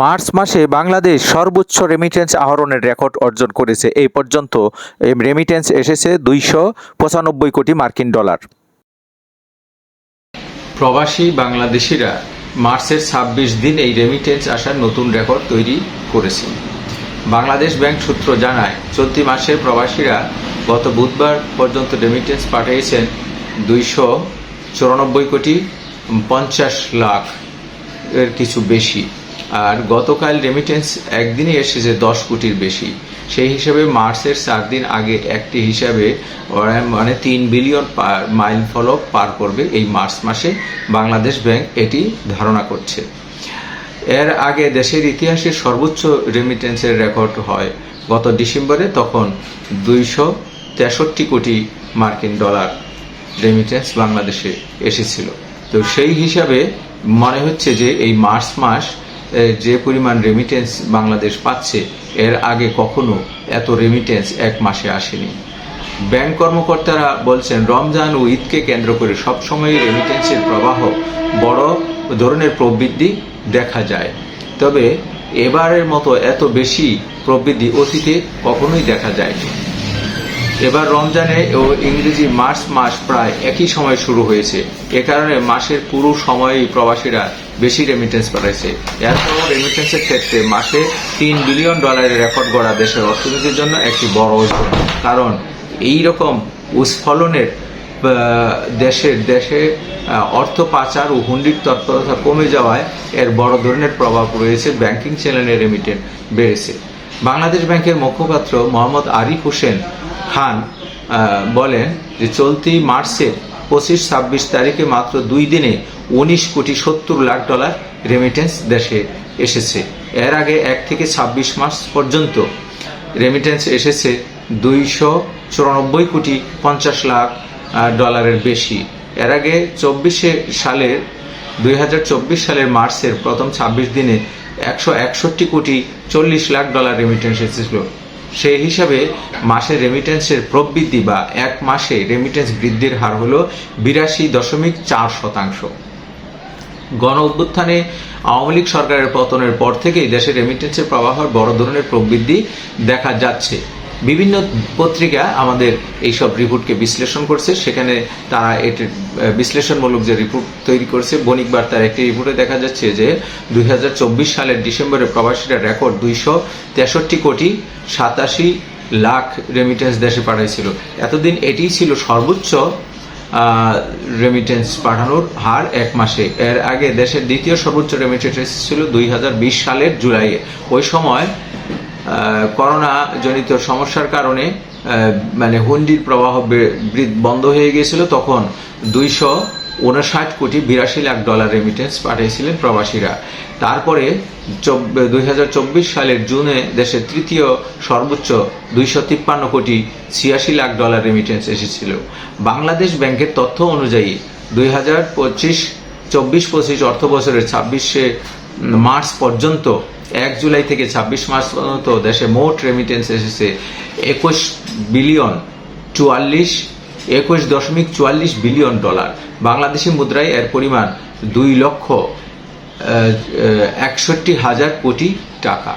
March মাসে বাংলাদেশ সর্বোচ্চ remittance আহরণের রেকর্ড অর্জন করেছে। এই পর্যন্ত রেমিটেন্স এসেছে দুইশো পঁচানব্বই কোটি মার্কিন ডলার। প্রবাসী বাংলাদেশিরা মার্চের ছাব্বিশ দিন এই রেমিটেন্স আসার নতুন রেকর্ড তৈরি করেছে। বাংলাদেশ ব্যাংক সূত্র জানায়, চলতি মাসে প্রবাসীরা গত বুধবার পর্যন্ত রেমিটেন্স পাঠিয়েছেন দুইশো চুরানব্বই কোটি পঞ্চাশ লাখ এর কিছু বেশি। আর গতকাল রেমিটেন্স একদিনে এসেছে দশ কোটির বেশি। সেই হিসাবে মার্চের চার দিন আগে একটি হিসাবে মানে তিন বিলিয়ন মাইল ফলক পার করবে এই মার্চ মাসে। বাংলাদেশ ব্যাংক এটি ধারণা করছে। এর আগে দেশের ইতিহাসে সর্বোচ্চ রেমিটেন্সের রেকর্ড হয় গত ডিসেম্বরে, তখন দুইশো তেষট্টি কোটি মার্কিন ডলার রেমিটেন্স বাংলাদেশে এসেছিল। তো সেই হিসাবে মনে হচ্ছে যে এই মার্চ মাস যে পরিমাণ রেমিটেন্স বাংলাদেশ পাচ্ছে, এর আগে কখনো এত রেমিটেন্স এক মাসে আসেনি। ব্যাংক কর্মকর্তারা বলছেন, রমজান ও ঈদকে কেন্দ্র করে সবসময় রেমিটেন্সের প্রবাহ বড় ধরনের প্রবৃদ্ধি দেখা যায়। তবে এবারের মতো এত বেশি প্রবৃদ্ধি অতীতে কখনোই দেখা যায়নি। এবার রমজানে ও ইংরেজি মার্চ মাস প্রায় একই সময় শুরু হয়েছে। এ কারণে মাসের পুরো সময়ই প্রবাসীরা বেশি রেমিটেন্স পাঠাইছে এত রেমিটেন্সের ক্ষেত্রে মাসে তিন বিলিয়ন ডলারের রেকর্ড গড়া দেশের অর্থনীতির জন্য একটি বড় অর্জন কারণ এই রকম উস্ফলনের দেশের দেশে অর্থ পাচার ও হুন্ডির তৎপরতা কমে যাওয়ায় এর বড় ধরনের প্রভাব রয়েছে ব্যাংকিং চ্যানেলের রেমিটেন্স বেড়েছে। বাংলাদেশ ব্যাংকের মুখপাত্র মোহাম্মদ আরিফ হোসেন খান বলেন যে চলতি মার্চের পঁচিশ, ছাব্বিশ তারিখে মাত্র দুই দিনে উনিশ কোটি সত্তর লাখ ডলার রেমিটেন্স দেশে এসেছে। এর আগে এক থেকে ছাব্বিশ মার্চ পর্যন্ত রেমিটেন্স এসেছে দুইশো চুরানব্বই কোটি পঞ্চাশ লাখ ডলারের বেশি। এর আগে চব্বিশে সালের, দুই হাজার চব্বিশ সালের মার্চের প্রথম ছাব্বিশ দিনে একশো একষট্টি কোটি চল্লিশ লাখ ডলার রেমিটেন্স এসেছিল। সেই হিসাবে মাসে রেমিটেন্সের প্রবৃদ্ধি বা এক মাসে রেমিটেন্স বৃদ্ধির হার হল বিরাশি দশমিক চার শতাংশ। গণ অভ্যুত্থানে আওয়ামী লীগ সরকারের পতনের পর থেকেই দেশে রেমিটেন্সের প্রবাহের বড় ধরনের প্রবৃদ্ধি দেখা যাচ্ছে। বিভিন্ন পত্রিকা আমাদের এইসব রিপোর্টকে বিশ্লেষণ করছে। সেখানে তারা এটির বিশ্লেষণমূলক যে রিপোর্ট তৈরি করছে, বণিক বার্তার একটি রিপোর্টে দেখা যাচ্ছে যে দুই হাজার চব্বিশ সালের ডিসেম্বরে প্রবাসীরা রেকর্ড দুইশো তেষট্টি কোটি সাতাশি লাখ রেমিটেন্স দেশে পাঠাইছিল। এতদিন এটিই ছিল সর্বোচ্চ রেমিটেন্স পাঠানোর হার এক মাসে। এর আগে দেশের দ্বিতীয় সর্বোচ্চ রেমিটেন্স ছিল দুই হাজার বিশ সালের জুলাইয়ে। ওই সময় করোনা জনিত সমস্যার কারণে মানে হুন্ডির প্রবাহ বন্ধ হয়ে গিয়েছিল, তখন দুইশো উনষাট কোটি বিরাশি লাখ ডলার রেমিটেন্স পাঠিয়েছিলেন প্রবাসীরা। তারপরে দুই হাজার চব্বিশ সালের জুনে দেশের তৃতীয় সর্বোচ্চ দুইশো তিপ্পান্ন কোটি ছিয়াশি লাখ ডলার রেমিটেন্স এসেছিল। বাংলাদেশ ব্যাংকের তথ্য অনুযায়ী, দুই হাজার পঁচিশ চব্বিশ পঁচিশ অর্থ বছরের ছাব্বিশে মার্চ পর্যন্ত, এক জুলাই থেকে ছাব্বিশ মার্চ পর্যন্ত দেশে মোট রেমিটেন্স এসেছে একুশ বিলিয়ন চুয়াল্লিশ, একুশ দশমিক চুয়াল্লিশ বিলিয়ন ডলার। বাংলাদেশি মুদ্রায় এর পরিমাণ দুই লক্ষ একষট্টি হাজার কোটি টাকা।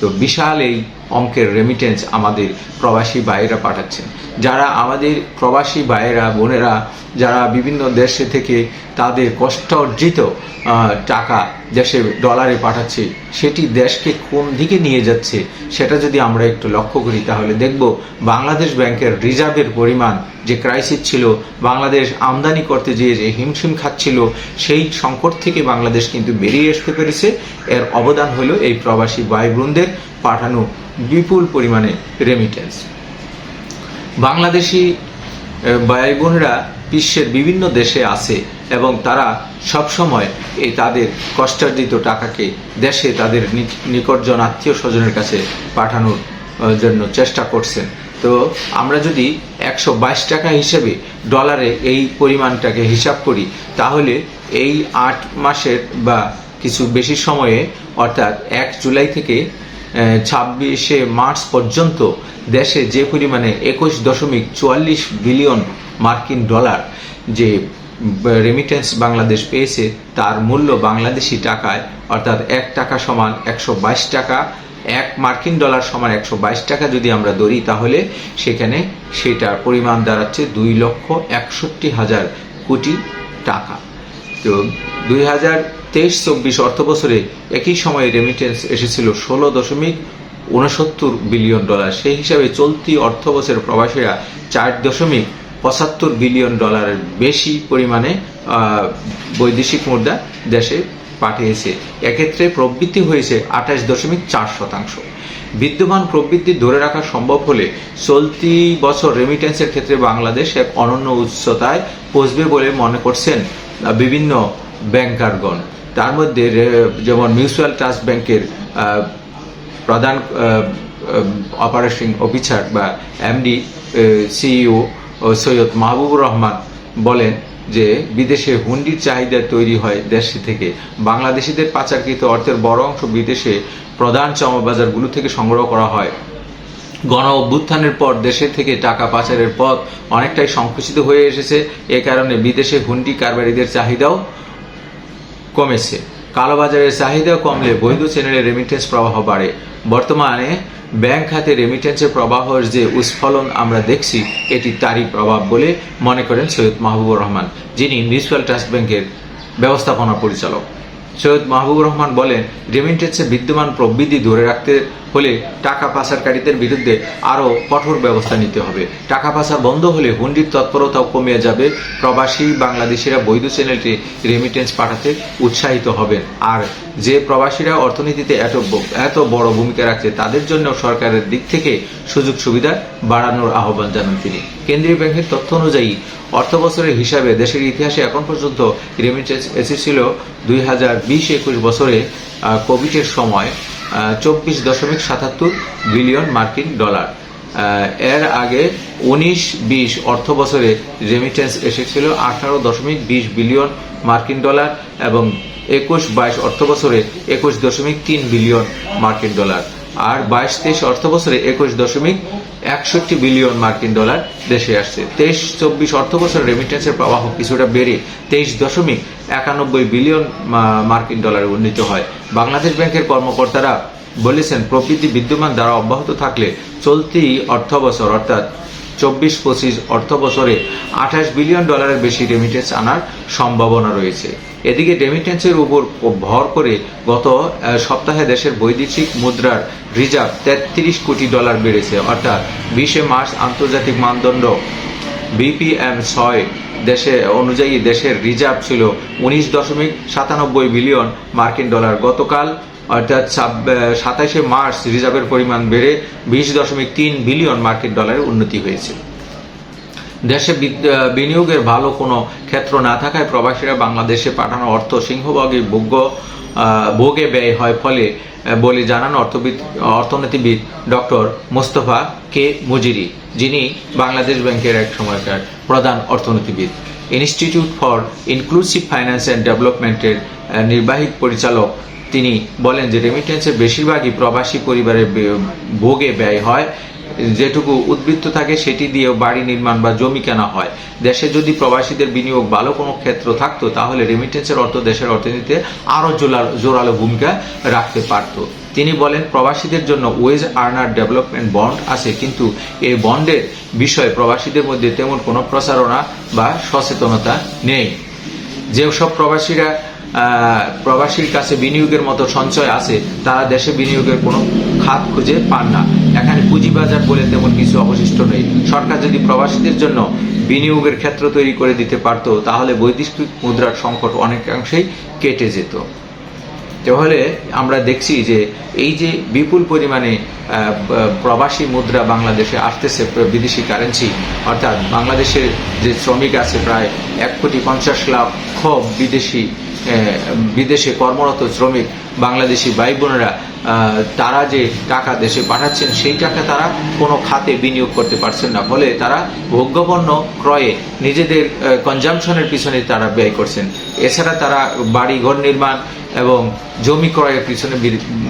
তো বিশাল এই অঙ্কের রেমিটেন্স আমাদের প্রবাসী ভাইয়েরা পাঠাচ্ছেন। যারা আমাদের প্রবাসী ভাইয়েরা, বোনেরা, যারা বিভিন্ন দেশে থেকে তাদের কষ্ট অর্জিত টাকা দেশে ডলারে পাঠাচ্ছে, সেটি দেশকে কোন দিকে নিয়ে যাচ্ছে, সেটা যদি আমরা একটু লক্ষ্য করি, তাহলে দেখব বাংলাদেশ ব্যাংকের রিজার্ভের পরিমাণ যে ক্রাইসিস ছিল, বাংলাদেশ আমদানি করতে যেয়ে যে হিমশিম খাচ্ছিল, সেই সংকট থেকে বাংলাদেশ কিন্তু বেরিয়ে আসতে পেরেছে। এর অবদান হলো এই প্রবাসী ভাইবোনদের পাঠানো বিপুল পরিমাণে রেমিটেন্স বাংলাদেশি ভাই বিশ্বের বিভিন্ন দেশে আছে। এবং তারা সবসময় এই তাদের কষ্টার্জিত টাকাকে দেশে তাদের নিকটজন আত্মীয় স্বজনের কাছে পাঠানোর জন্য চেষ্টা করছেন। তো আমরা যদি একশো বাইশ টাকা হিসেবে ডলারে এই পরিমাণটাকে হিসাব করি, তাহলে এই আট মাসের বা কিছু বেশি সময়ে, অর্থাৎ এক জুলাই থেকে ছাব্বিশে মার্চ পর্যন্ত দেশে যে পরিমাণে একুশ দশমিক চুয়াল্লিশ বিলিয়ন মার্কিন ডলার যে রেমিটেন্স বাংলাদেশ পেয়েছে, তার মূল্য বাংলাদেশি টাকায়, অর্থাৎ এক টাকা সমান একশো বাইশ টাকা, এক মার্কিন ডলার সমান একশো বাইশ টাকা যদি আমরা ধরি, তাহলে সেখানে সেটার পরিমাণ দাঁড়াচ্ছে দুই লক্ষ একষট্টি হাজার কোটি টাকা। তো দুই হাজার তেইশ চব্বিশ অর্থ বছরে একই সময়ে রেমিটেন্স এসেছিল ষোলো দশমিক উনসত্তর বিলিয়ন ডলার। সেই হিসাবে চলতি অর্থ বছর প্রবাসীরা চার দশমিক পঁচাত্তর বিলিয়ন ডলারের বেশি পরিমাণে বৈদেশিক মুদ্রা দেশে পাঠিয়েছে। এক্ষেত্রে প্রবৃদ্ধি হয়েছে আঠাশ দশমিক চার শতাংশ। বিদ্যমান প্রবৃদ্ধি ধরে রাখা সম্ভব হলে চলতি বছর রেমিটেন্সের ক্ষেত্রে বাংলাদেশ এক অনন্য উচ্চতায় পৌঁছবে বলে মনে করছেন বিভিন্ন ব্যাংকারগণ। তার মধ্যে যেমন মিউচুয়াল ট্রাস্ট ব্যাংকের প্রধান অপারেশন অফিসার বা এমডি সিইও সৈয়দ মাহবুবুর রহমান বলেন যে, বিদেশে হুন্ডির চাহিদা তৈরি হয় দেশ থেকে। বাংলাদেশিদের পাচারকৃত অর্থের বড় অংশ বিদেশে প্রধান চমা বাজারগুলো থেকে সংগ্রহ করা হয়। গণ অভ্যুত্থানের পর দেশে থেকে টাকা পাচারের পথ অনেকটাই সংকুচিত হয়ে এসেছে। এ কারণে বিদেশে হুন্ডি কারবারিদের চাহিদাও কমেছে। কালোবাজারের চাহিদা কমলে বৈধ চ্যানেলে রেমিটেন্স প্রবাহ বাড়ে। বর্তমানে ব্যাংক খাতে রেমিটেন্সের প্রবাহর যে উস্ফলন আমরা দেখছি, এটি তারই প্রভাব বলে মনে করেন সৈয়দ মাহবুবুর রহমান, যিনি মিউচুয়াল ট্রাস্ট ব্যাংকের ব্যবস্থাপনা পরিচালক। সৈয়দ মাহবুবুর রহমান বলেন রেমিটেন্সের বিদ্যমান প্রবৃদ্ধি ধরে রাখতে হলে টাকা পাচারকারীদের বিরুদ্ধে আরও কঠোর ব্যবস্থা নিতে হবে। টাকা পাচার বন্ধ হলে হুন্ডির তৎপরতাও কমে যাবে। প্রবাসী বাংলাদেশিরা বৈধ চ্যানেলটি রেমিটেন্স পাঠাতে উৎসাহিত হবেন। আর যে প্রবাসীরা অর্থনীতিতে এত এত বড় ভূমিকা রাখছে, তাদের জন্য সরকারের দিক থেকে সুযোগ সুবিধা বাড়ানোর আহ্বান জানান তিনি। কেন্দ্রীয় ব্যাংকের তথ্য অনুযায়ী, অর্থ বছরের হিসাবে দেশের ইতিহাসে এখন পর্যন্ত রেমিটেন্স এসেছিল দুই হাজার বিশ একুশ বছরে কোভিডের সময়। চব্বিশ দশমিক সাতাত্তর বিলিয়ন মার্কিন ডলার। এর আগে উনিশ বিশ অর্থ বছরে রেমিটেন্স এসেছিল আঠারো দশমিক বিশ বিলিয়ন মার্কিন ডলার এবং একুশ বাইশ অর্থ বছরে একুশ দশমিক তিন বিলিয়ন মার্কিন ডলার। আর বাইশ তেইশ অর্থ বছরে একুশ দশমিক একষট্টি বিলিয়ন মার্কিন ডলার দেশে আসছে। তেইশ চব্বিশ অর্থ বছর রেমিটেন্সের প্রবাহ কিছুটা বেড়ে তেইশ দশমিক একানব্বই বিলিয়ন মার্কিন ডলারে উন্নীত হয়। বাংলাদেশ ব্যাংকের কর্মকর্তারা বলেছেন প্রবৃদ্ধি বিদ্যমান দ্বারা অব্যাহত থাকলে চলতি অর্থ বছর অর্থাৎ চব্বিশ পঁচিশ অর্থ বছরে আঠাশ বিলিয়ন ডলারের বেশি রেমিটেন্স আনার সম্ভাবনা রয়েছে। এদিকে রেমিটেন্সের উপর ভর করে গত সপ্তাহে দেশের বৈদেশিক মুদ্রার রিজার্ভ তেত্রিশ কোটি ডলার বেড়েছে। অর্থাৎ বিশে মার্চ আন্তর্জাতিক মানদণ্ড বিপিএম ছয় দেশে অনুযায়ী দেশের রিজার্ভ ছিল উনিশ দশমিক সাতানব্বই বিলিয়ন মার্কিন ডলার। গতকাল, অর্থাৎ সাতাশে মার্চ, রিজার্ভের পরিমাণ বেড়ে বিশ দশমিক তিন বিলিয়ন মার্কিন ডলারের উন্নতি হয়েছে। দেশে বিনিয়োগের ভালো কোনো ক্ষেত্র না থাকায় প্রবাসীরা বাংলাদেশে পাঠানো অর্থ সিংহভাগই ভোগ্য ভোগে ব্যয় হয় ফলে বলে জানান অর্থবিদ অর্থনীতিবিদ ডক্টর মোস্তফা কে মুজিরি, যিনি বাংলাদেশ ব্যাংকের এক সময়কার প্রধান অর্থনীতিবিদ। Institute for inclusive finance and ডেভেলপমেন্টের নির্বাহী পরিচালক তিনি বলেন যে রেমিটেন্সের বেশিরভাগই প্রবাসী পরিবারের ভোগে ব্যয় হয়। যেটুকু উদ্বৃত্ত থাকে সেটি দিয়েও বাড়ি নির্মাণ বা জমি কেনা হয়। দেশে যদি প্রবাসীদের বিনিয়োগ ভালো কোনো ক্ষেত্র থাকতো, তাহলে রেমিটেন্সের অর্থ দেশের অর্থনীতিতে আরও জোরালো জোরালো ভূমিকা রাখতে পারত। তিনি বলেন, প্রবাসীদের জন্য ওয়েজ আর্নার ডেভেলপমেন্ট বন্ড আছে, কিন্তু এই বন্ডের বিষয়ে প্রবাসীদের মধ্যে তেমন কোনো প্রচারণা বা সচেতনতা নেই। যেসব প্রবাসীরা প্রবাসীর কাছে বিনিয়োগের মতো সঞ্চয় আছে, তারা দেশে বিনিয়োগের কোনো খাত খুঁজে পান না। এখানে পুঁজিবাজার বলে তেমন কিছু অবশিষ্ট নেই। সরকার যদি প্রবাসীদের জন্য বিনিয়োগের ক্ষেত্র তৈরি করে দিতে পারত, তাহলে বৈদেশিক মুদ্রার সংকট অনেকাংশেই কেটে যেত। তাহলে আমরা দেখছি যে এই যে বিপুল পরিমাণে প্রবাসী মুদ্রা বাংলাদেশে আসতেছে বিদেশি কারেন্সি অর্থাৎ বাংলাদেশের যে শ্রমিক আছে প্রায় এক কোটি পঞ্চাশ লক্ষ বিদেশি বিদেশে কর্মরত শ্রমিক বাংলাদেশি ভাই বোনেরা তারা যে টাকা দেশে পাঠাচ্ছেন, সেই টাকা তারা কোনো খাতে বিনিয়োগ করতে পারছেন না। ফলে তারা ভোগ্যপণ্য ক্রয়ে নিজেদের কনজামশনের পিছনে তারা ব্যয় করছেন। এছাড়া তারা বাড়ি ঘর নির্মাণ এবং জমি ক্রয়ের পিছনে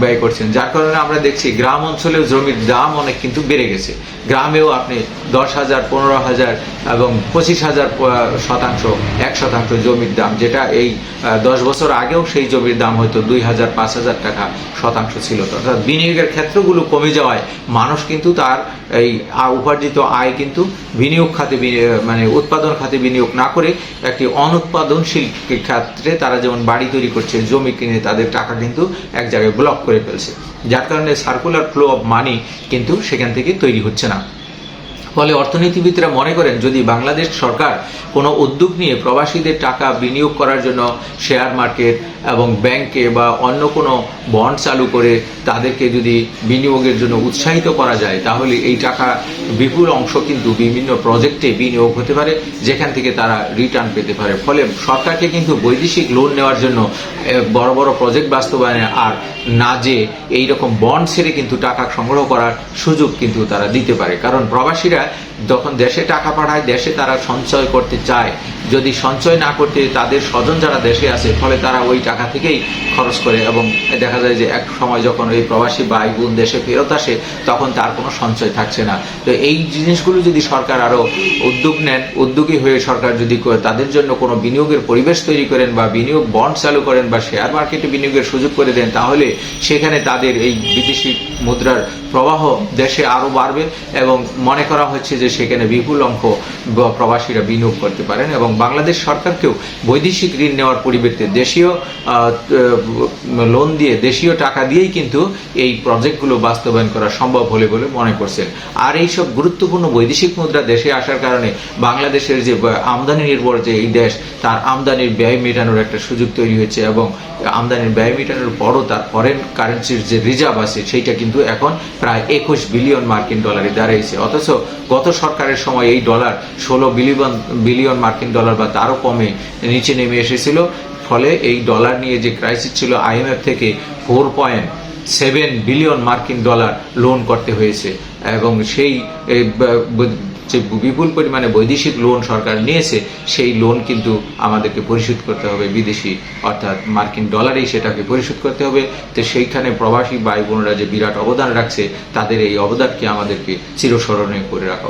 ব্যয় করছেন। যার কারণে আমরা দেখছি গ্রাম অঞ্চলেও জমির দাম অনেক কিন্তু বেড়ে গেছে। গ্রামেও আপনি দশ হাজার, পনেরো হাজার এবং পঁচিশ হাজার শতাংশ, এক শতাংশ জমির দাম, যেটা এই দশ বছর আগেও সেই জমির দাম হয়তো দুই হাজার, পাঁচ হাজার টাকা শতাংশ ছিল অর্থাৎ বিনিয়োগের ক্ষেত্রগুলো কমে যাওয়ায় মানুষ কিন্তু তার এই উপার্জিত আয় কিন্তু বিনিয়োগ খাতে মানে উৎপাদন খাতে বিনিয়োগ না করে একটি অনুৎপাদনশীল ক্ষেত্রে তারা যেমন বাড়ি তৈরি করছে, জমি কিনে তাদের টাকা কিন্তু এক জায়গায় ব্লক করে ফেলছে। যার কারণে সার্কুলার ফ্লো অফ মানি কিন্তু সেখান থেকে তৈরি হচ্ছে না। ফলে অর্থনীতিবিদরা মনে করেন, যদি বাংলাদেশ সরকার কোনো উদ্যোগ নিয়ে প্রবাসীদের টাকা বিনিয়োগ করার জন্য শেয়ার মার্কেট এবং ব্যাংকে বা অন্য কোনো বন্ড চালু করে তাদেরকে যদি বিনিয়োগের জন্য উৎসাহিত করা যায়, তাহলে এই টাকা বিপুল অংশ কিন্তু বিভিন্ন প্রজেক্টে বিনিয়োগ হতে পারে, যেখান থেকে তারা রিটার্ন পেতে পারে। ফলে সরকারকে কিন্তু বৈদেশিক লোন নেওয়ার জন্য বড় বড় প্রজেক্ট বাস্তবায়নে আর না যে এই রকম বন্ড ছেড়ে কিন্তু টাকা সংগ্রহ করার সুযোগ কিন্তু তারা দিতে পারে। কারণ প্রবাসীরা যখন দেশে টাকা পাঠায় দেশে তারা সঞ্চয় করতে চায়। যদি সঞ্চয় না করতে তাদের স্বজন যারা দেশে আছে, ফলে তারা ওই টাকা থেকেই খরচ করে এবং দেখা যায় যে এক সময় যখন ওই প্রবাসী ভাই বোন দেশে ফেরত আসে, তখন তার কোনো সঞ্চয় থাকছে না। তো এই জিনিসগুলো যদি সরকার আরও উদ্যোগ নেন, উদ্যোগী হয়ে সরকার যদি তাদের জন্য কোনো বিনিয়োগের পরিবেশ তৈরি করেন বা বিনিয়োগ বন্ড চালু করেন বা শেয়ার মার্কেটে বিনিয়োগের সুযোগ করে দেন, তাহলে সেখানে তাদের এই বিদেশি মুদ্রার প্রবাহ দেশে আরও বাড়বে এবং মনে করা হচ্ছে যে সেখানে বিপুল অঙ্ক ব- প্রবাসীরা বিনিয়োগ করতে পারেন এবং বাংলাদেশ সরকারকেও বৈদেশিক ঋণ নেওয়ার পরিবর্তে দেশীয় লোন দিয়ে দেশীয় টাকা দিয়েই কিন্তু এই প্রজেক্টগুলো বাস্তবায়ন করা সম্ভব হলে বলে মনে করছেন। আর এই সব গুরুত্বপূর্ণ বৈদেশিক মুদ্রা দেশে আসার কারণে বাংলাদেশের যে আমদানি নির্ভর যে এই দেশ, তার আমদানির ব্যয় মেটানোর একটা সুযোগ তৈরি হয়েছে এবং আমদানির ব্যয় মেটানোর পরও তার ফরেন কারেন্সির যে রিজার্ভ আছে, সেইটা কিন্তু এখন প্রায় একুশ বিলিয়ন মার্কিন ডলারে দাঁড়িয়েছে। অথচ গত সরকারের সময় এই ডলার ষোলো বিলিয়ন বিলিয়ন মার্কিন ডলার বা তারও কমে নিচে নেমে এসেছিল। ফলে এই ডলার নিয়ে যে ক্রাইসিস ছিল আইএমএফ থেকে ফোর পয়েন্ট সেভেন বিলিয়ন মার্কিন ডলার লোন করতে হয়েছে। এবং সেই যে বিপুল পরিমাণে বৈদেশিক লোন সরকার নিয়েছে, সেই লোন কিন্তু আমাদেরকে পরিশোধ করতে হবে। বিদেশি অর্থাৎ মার্কিন ডলারেই সেটাকে পরিশোধ করতে হবে। তো সেইখানে প্রবাসী ভাই বোনরা যে বিরাট অবদান রাখছে, তাদের এই অবদানকে আমাদেরকে চিরস্মরণীয় করে রাখা।